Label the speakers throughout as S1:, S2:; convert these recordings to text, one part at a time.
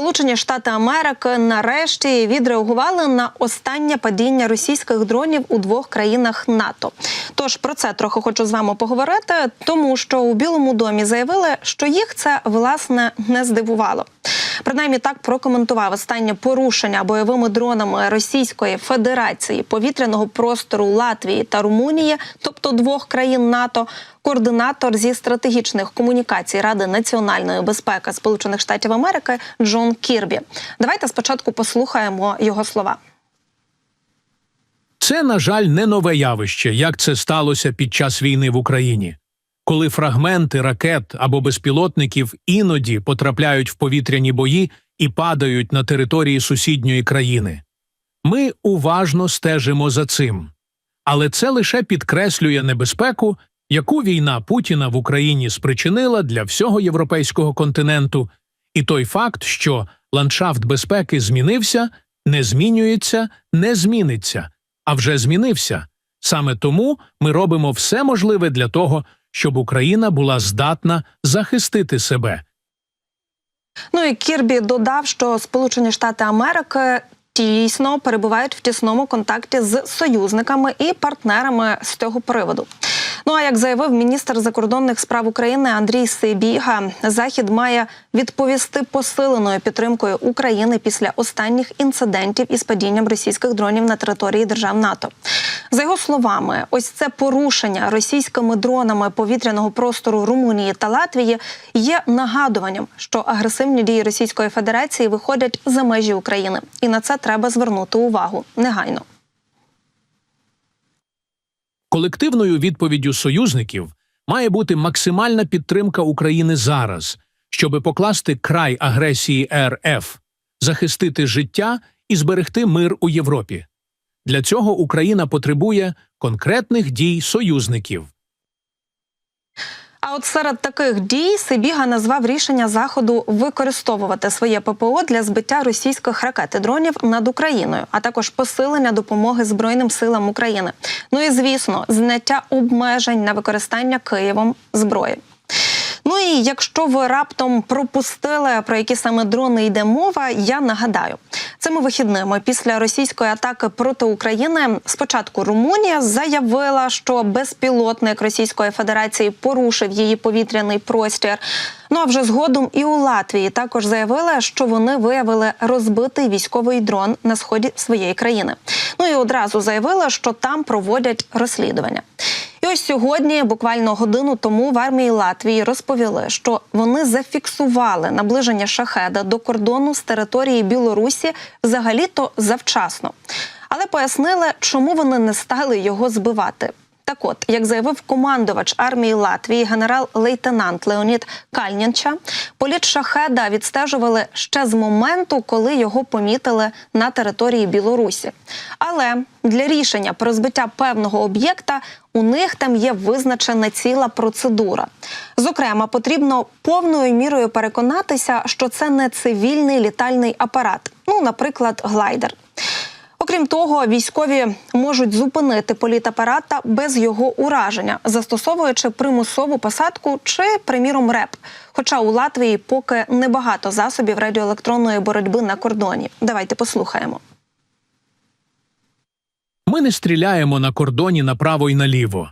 S1: Сполучені Штати Америки нарешті відреагували на останнє падіння російських дронів у двох країнах НАТО. Тож про це трохи хочу з вами поговорити, тому що у Білому домі заявили, що їх це власне не здивувало. Принаймні так прокоментував останнє порушення бойовими дронами Російської Федерації повітряного простору Латвії та Румунії, тобто двох країн НАТО, координатор зі стратегічних комунікацій Ради національної безпеки Сполучених Штатів Америки Джон Кірбі. Давайте спочатку послухаємо його слова.
S2: Це, на жаль, не нове явище, як це сталося під час війни в Україні, коли фрагменти ракет або безпілотників іноді потрапляють в повітряні бої і падають на території сусідньої країни. Ми уважно стежимо за цим. Але це лише підкреслює небезпеку, яку війна Путіна в Україні спричинила для всього європейського континенту, і той факт, що ландшафт безпеки змінився, не змінюється, не зміниться, а вже змінився. Саме тому ми робимо все можливе для того, щоб Україна була здатна захистити себе.
S1: Ну і Кірбі додав, що Сполучені Штати Америки дійсно перебувають в тісному контакті з союзниками і партнерами з цього приводу. Ну а як заявив міністр закордонних справ України Андрій Сибіга, захід має відповісти посиленою підтримкою України після останніх інцидентів із падінням російських дронів на території держав НАТО. За його словами, ось це порушення російськими дронами повітряного простору Румунії та Латвії є нагадуванням, що агресивні дії Російської Федерації виходять за межі України, і на це треба звернути увагу негайно.
S2: Колективною відповіддю союзників має бути максимальна підтримка України зараз, щоби покласти край агресії РФ, захистити життя і зберегти мир у Європі. Для цього Україна потребує конкретних дій союзників.
S1: А от серед таких дій Сибіга назвав рішення заходу використовувати своє ППО для збиття російських ракет і дронів над Україною, а також посилення допомоги Збройним силам України. Ну і звісно, зняття обмежень на використання Києвом зброї. Ну і якщо ви раптом пропустили про які саме дрони йде мова, я нагадаю. Цими вихідними після російської атаки проти України спочатку Румунія заявила, що безпілотник Російської Федерації порушив її повітряний простір. Ну а вже згодом і у Латвії також заявили, що вони виявили розбитий військовий дрон на сході своєї країни. Ну і одразу заявили, що там проводять розслідування. Ось сьогодні, буквально годину тому, в армії Латвії розповіли, що вони зафіксували наближення шахеда до кордону з території Білорусі взагалі-то завчасно, але пояснили, чому вони не стали його збивати. Так от, як заявив командувач армії Латвії, генерал-лейтенант Леонід Кальнянча, політ шахеда відстежували ще з моменту, коли його помітили на території Білорусі. Але для рішення про збиття певного об'єкта у них там є визначена ціла процедура. Зокрема, потрібно повною мірою переконатися, що це не цивільний літальний апарат, ну, наприклад, глайдер. Окрім того, військові можуть зупинити політ апарата без його ураження, застосовуючи примусову посадку чи, приміром, реп. Хоча у Латвії поки небагато засобів радіоелектронної боротьби на кордоні. Давайте послухаємо.
S2: Ми не стріляємо на кордоні направо і наліво.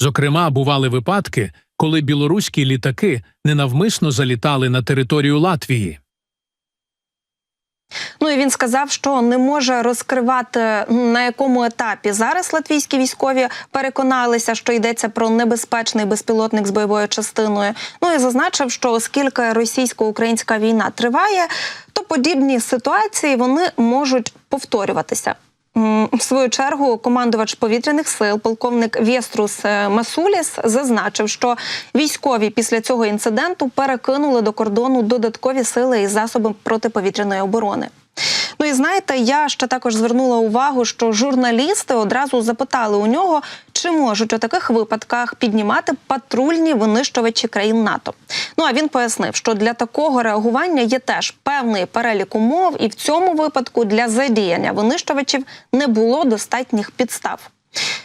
S2: Зокрема, бували випадки, коли білоруські літаки ненавмисно залітали на територію Латвії.
S1: Ну і він сказав, що не може розкривати на якому етапі зараз латвійські військові переконалися, що йдеться про небезпечний безпілотник з бойовою частиною. Ну і зазначив, що оскільки російсько-українська війна триває, то подібні ситуації вони можуть повторюватися. В свою чергу командувач повітряних сил, полковник Вєструс Масуліс, зазначив, що військові після цього інциденту перекинули до кордону додаткові сили і засоби протиповітряної оборони. Ну і знаєте, я ще також звернула увагу, що журналісти одразу запитали у нього, чи можуть у таких випадках піднімати патрульні винищувачі країн НАТО. Ну а він пояснив, що для такого реагування є теж певний перелік умов, і в цьому випадку для задіяння винищувачів не було достатніх підстав.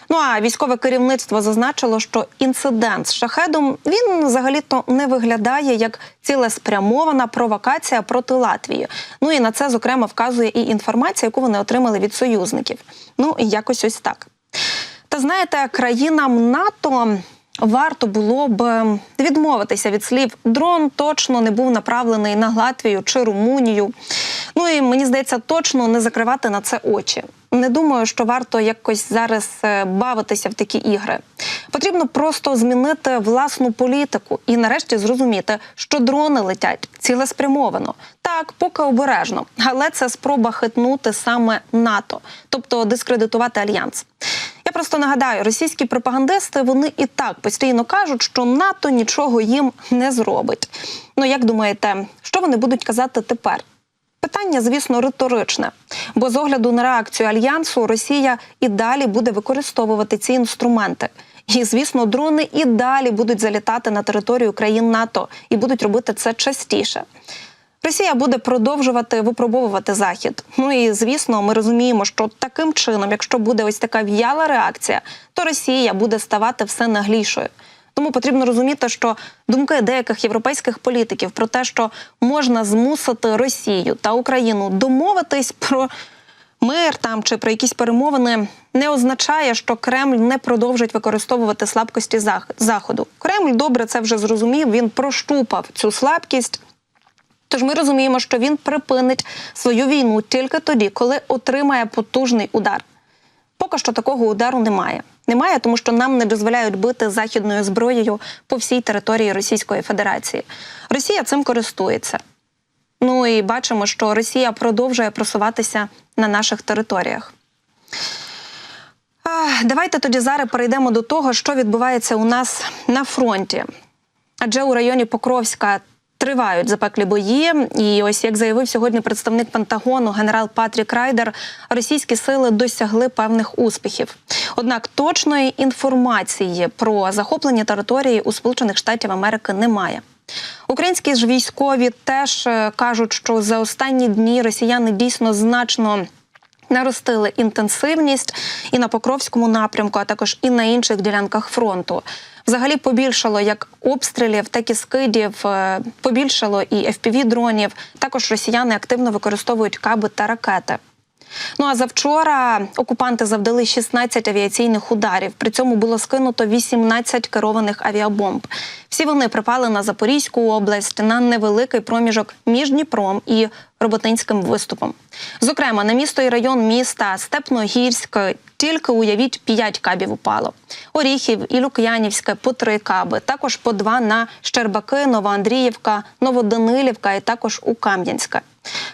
S1: Ну а військове керівництво зазначило, що інцидент з шахедом він взагалі-то не виглядає як цілеспрямована провокація проти Латвії. Ну і на це зокрема вказує і інформація, яку вони отримали від союзників. Ну і якось ось так. Та знаєте, країнам НАТО варто було б відмовитися від слів дрон точно не був направлений на Латвію чи Румунію. Ну і мені здається, точно не закривати на це очі. Не думаю, що варто якось зараз е, бавитися в такі ігри. Потрібно просто змінити власну політику і нарешті зрозуміти, що дрони летять цілеспрямовано. Так, поки обережно, але це спроба хитнути саме НАТО, тобто дискредитувати альянс. Я просто нагадаю, російські пропагандисти вони і так постійно кажуть, що НАТО нічого їм не зробить. Ну як думаєте, що вони будуть казати тепер? Питання, звісно, риторичне, бо з огляду на реакцію альянсу Росія і далі буде використовувати ці інструменти. І, звісно, дрони і далі будуть залітати на територію країн НАТО і будуть робити це частіше. Росія буде продовжувати випробовувати захід. Ну і звісно, ми розуміємо, що таким чином, якщо буде ось така в'яла реакція, то Росія буде ставати все наглішою. Тому потрібно розуміти, що думки деяких європейських політиків про те, що можна змусити Росію та Україну домовитись про мир там чи про якісь перемовини, не означає, що Кремль не продовжить використовувати слабкості заходу. Кремль добре це вже зрозумів. Він прощупав цю слабкість. Тож ми розуміємо, що він припинить свою війну тільки тоді, коли отримає потужний удар. Поки що такого удару немає. Немає, тому що нам не дозволяють бити західною зброєю по всій території Російської Федерації. Росія цим користується. Ну і бачимо, що Росія продовжує просуватися на наших територіях. Давайте тоді зараз перейдемо до того, що відбувається у нас на фронті. Адже у районі Покровська тривають запеклі бої. І ось як заявив сьогодні представник Пентагону генерал Патрік Райдер, російські сили досягли певних успіхів. Однак точної інформації про захоплення території у Сполучених Штатів Америки немає. Українські ж військові теж е, кажуть, що за останні дні росіяни дійсно значно наростили інтенсивність і на Покровському напрямку, а також і на інших ділянках фронту. Взагалі побільшало як обстрілів, так і скидів, е, побільшало і fpv дронів. Також росіяни активно використовують каби та ракети. Ну а завчора окупанти завдали 16 авіаційних ударів. При цьому було скинуто 18 керованих авіабомб. Всі вони припали на Запорізьку область на невеликий проміжок між Дніпром і Роботинським виступом. Зокрема, на місто і район міста Степногірськ тільки уявіть 5 кабів упало. Оріхів і Лук'янівське по 3 каби, також по 2 на Щербаки, Новоандріївка, Новоданилівка і також у Кам'янське.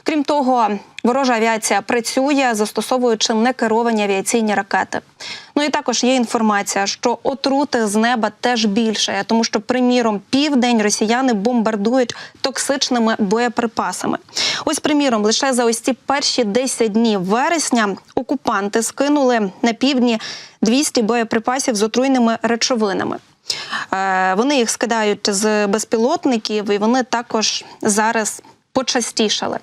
S1: Крім того, ворожа авіація працює, застосовуючи некеровані авіаційні ракети. Ну і також є інформація, що отрути з неба теж більше, тому що, приміром, південь росіяни бомбардують токсичними боєприпасами. Ось, приміром, лише за ось ці перші 10 днів вересня окупанти скинули на півдні 200 боєприпасів з отруйними речовинами. Е, Вони їх скидають з безпілотників, і вони також зараз почастішали.